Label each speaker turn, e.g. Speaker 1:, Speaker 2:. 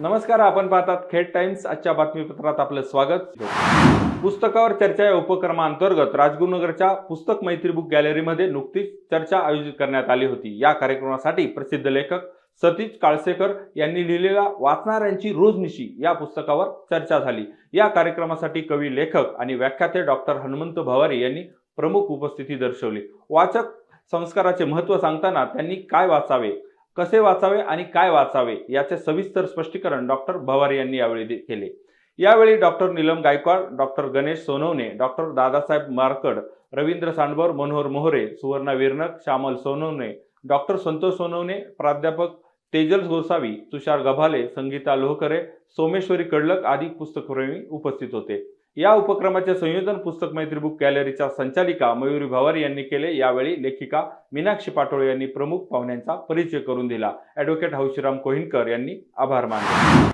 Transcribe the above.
Speaker 1: नमस्कार आपण पाहतात खेड टाइम्स. आजच्या बातमीपत्रात आपलं स्वागत. पुस्तकावर चर्चा या उपक्रमाअंतर्गत राजगुरुनगरच्या पुस्तक मैत्री बुक गॅलरीमध्ये नुकतीच चर्चा आयोजित करण्यात आली होती. या कार्यक्रमासाठी प्रसिद्ध लेखक सतीश काळसेकर यांनी लिहिलेल्या वाचणाऱ्यांची रोजनिशी या पुस्तकावर चर्चा झाली. या कार्यक्रमासाठी कवी लेखक आणि व्याख्याते डॉक्टर हनुमंत भवारी यांनी प्रमुख उपस्थिती दर्शवली. वाचक संस्काराचे महत्त्व सांगताना त्यांनी काय वाचावे? कसे वाचावे आणि काय वाचावे याचे सविस्तर स्पष्टीकरण डॉक्टर भवारी यांनी यावेळी केले. यावेळी doctor Neelam Gaikwad doctor Ganesh Sonawane doctor Dadasaheb Markad Ravindra Sandbar Manohar Mohare Suvarna Viranak Shyamal Sonawane doctor Santosh Sonawane प्राध्यापक तेजल गोसावी तुषार गभाले संगीता लोहकरे सोमेश्वरी कडलक आदी पुस्तकप्रेमी उपस्थित होते. या उपक्रमाचे संयोजन पुस्तक मैत्री बुक गॅलरीच्या संचालिका मयुरी भवारी यांनी केले. यावेळी लेखिका मीनाक्षी पाटोळे यांनी प्रमुख पाहुण्यांचा परिचय करून दिला. ॲडव्होकेट हौशीराम कोहिनकर यांनी आभार मानले.